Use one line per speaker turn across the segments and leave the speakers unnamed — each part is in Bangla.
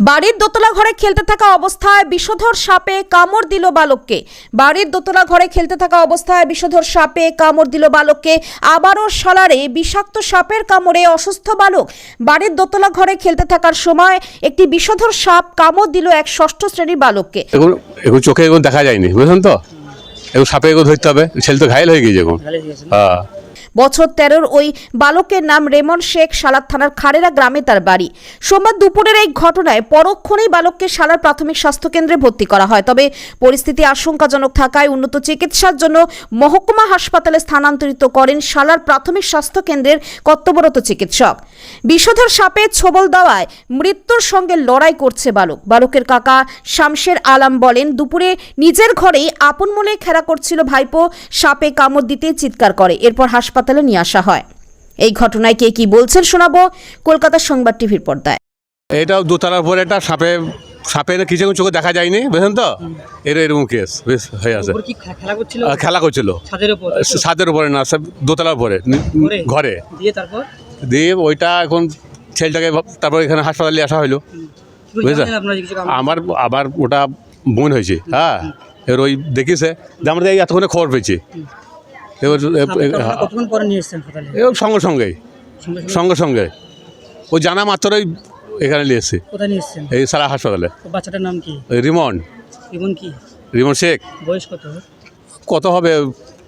বাড়ির দোতলা ঘরে খেলতে থাকা অবস্থায় বিষধর সাপে কামড় দিল বালককে। বাড়ির দোতলা ঘরে খেলতে থাকা অবস্থায় বিষধর সাপে কামড় দিল বালককে। আবারও সালারে বিষাক্ত সাপের কামড়ে অসুস্থ বালক। বাড়ির দোতলা ঘরে খেলতে থাকার সময় একটি বিষধর সাপ কামড় দিল এক ষষ্ঠ শ্রেণির বালককে।
এখন এখন চোখে এখন দেখা যায়নি বুঝলেন তো? এখন সাপে এগুলো ধরতে হবে ছেলে তো ঘায়ল হয়ে গিয়েছে এখন। হ্যাঁ।
বছর তেরোর ওই বালকের নাম রেমন শেখ সালাদ থানার খাড়েরা গ্রামে তার বাড়ি। সোমবার দুপুরের এই ঘটনায় পরক্ষণেই বালককে সালার প্রাথমিক স্বাস্থ্যকেন্দ্রে ভর্তি করা হয়। তবে পরিস্থিতি আশঙ্কাজনক থাকায় উন্নত চিকিৎসার জন্য মহকুমা হাসপাতালে স্থানান্তরিত করেন সালার প্রাথমিক স্বাস্থ্যকেন্দ্রের কর্তব্যরত চিকিৎসক। বিষধর সাপে ছোবল দেওয়ায় মৃত্যুর সঙ্গে লড়াই করছে বালক। বালকের কাকা শামশের আলাম বলেন, দুপুরে নিজের ঘরেই আপন মনে খেলা করছিল ভাইপো, সাপে কামড় দিতে চিৎকার করে। এরপর হাসপাতালে নিয়ে আসা হয়। এই ঘটনায় কে কি বলছেন শোনাবো কলকাতা সংবাদ টিভির পর্দায়।
এটাও দোতলার পরে একটা সাপে সাপের কিছু চোখে দেখা যায়নি বুঝলেন তো? এর এরকম কেস বেশ হয়ে আছে।
উপর কি খে- খেলা করছিল? ছাদের উপরে।
না দোতলার উপরে
ঘরে? দিয়ে
ওইটা এখন ছেলেটাকে তারপর এখানে হাসপাতালে আসা হলো
কি করে
বুঝলে?
জানলেন আপনারা যে কিছু কাম-
আমার আবার ওটা বোন হয়েছে হ্যাঁ? এবার ওই দেখিছে যে আমরা এই এতক্ষণে খবর পেয়েছি। এবার
সাপটা আপনারা
হ্যাঁ।
কতক্ষণ পরে নিয়ে এসেছেন হাসপাতালে
এবার সঙ্গে সঙ্গেই।
সঙ্গে সঙ্গে?
সঙ্গে ও জানা মাত্রই এখানে নিয়ে এসেছি।
কোথায় নিয়ে এসেছেন?
এই সারা হাসপাতালে।
বাচ্চাটার নাম কি?
ওই রিমন।
কি?
রিমন শেখ।
বয়স কত?
কত হবে?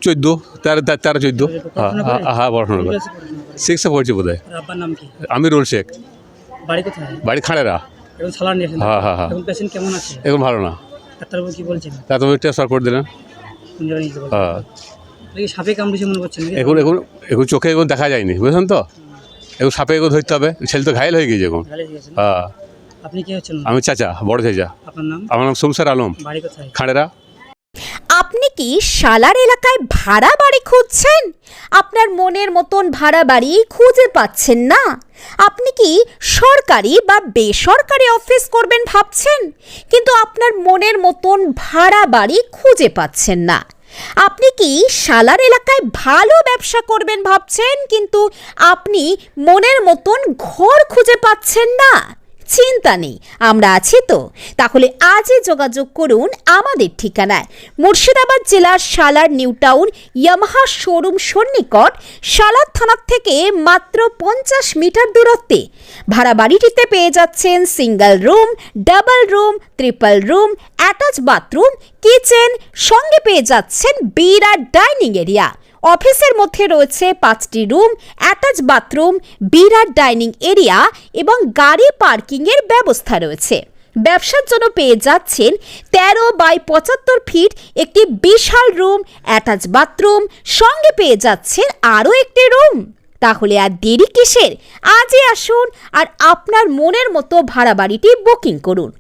চোদ্দ? তেরো তেরো চোদ্দ?
করে?
হ্যাঁ পড়াশোনা করে? সিক্সে পড়ছি বোধ হয়
আর আব্বার নাম কি?
আমি রুল শেখ।
বাড়ি কোথায়?
বাড়ি খাড়েরা। হ্যাঁ, হ্যাঁ, হ্যাঁ।
এখন পেশেন্ট কেমন আছে?
এখন ভালো না।
ডাক্তারবাবু কি বলছেন?
তুমি ট্রান্সফার করে দিলেন। হ্যাঁ।
সাপে কামড়েছে মনে করছেন
এখন এখন এখন চোখে এখন দেখা যায়নি বুঝলেন তো? এখন সাপে এগুলো ধরতে হবে ছেলে তো ঘায়ল হয়ে গিয়েছে এখন।
হয়ে আপনি কি হচ্ছেন?
আমি চাচা বড় চাচা।
আপনার নাম?
আমার নাম সংসার আলম।
বাড়ি কোথায়?
খাড়েরা।
আপনি কি সালার এলাকায় ভাড়া বাড়ি খুঁজছেন? আপনার মনের মতন ভাড়া বাড়ি খুঁজে পাচ্ছেন না। আপনি কি সরকারি বা বেসরকারি অফিস করবেন ভাবছেন? কিন্তু আপনার মনের মতন ভাড়া বাড়ি খুঁজে পাচ্ছেন না। আপনি কি শালার এলাকায় ভালো ব্যবসা করবেন ভাবছেন, কিন্তু আপনি মনের মতন ঘর খুঁজে পাচ্ছেন না? চিন্তা নেই, আমরা আছি তো। তাহলে আজই যোগাযোগ করুন আমাদের ঠিকানায়। মুর্শিদাবাদ জেলার Salar new town, Yamaha showroom সন্নিকট Salar থানার থেকে মাত্র পঞ্চাশ মিটার দূরত্বে। ভাড়া বাড়িটিতে পেয়ে যাচ্ছেন single room, double room, triple room, attach bathroom, kitchen, সঙ্গে পেয়ে যাচ্ছেন বিরাট ডাইনিং এরিয়া। অফিসের মধ্যে রয়েছে পাঁচটি রুম, অ্যাটাচ বাথরুম, বিরাট ডাইনিং এরিয়া এবং গাড়ি পার্কিংয়ের ব্যবস্থা রয়েছে। ব্যবসার জন্য পেয়ে যাচ্ছেন তেরো বাই পঁচাত্তর ফিট একটি বিশাল রুম, অ্যাটাচ বাথরুম, সঙ্গে পেয়ে যাচ্ছেন আরও একটি রুম। তাহলে আর দেরি কিসের? আজই আসুন আর আপনার মনের মতো ভাড়া বাড়িটি বুকিং করুন।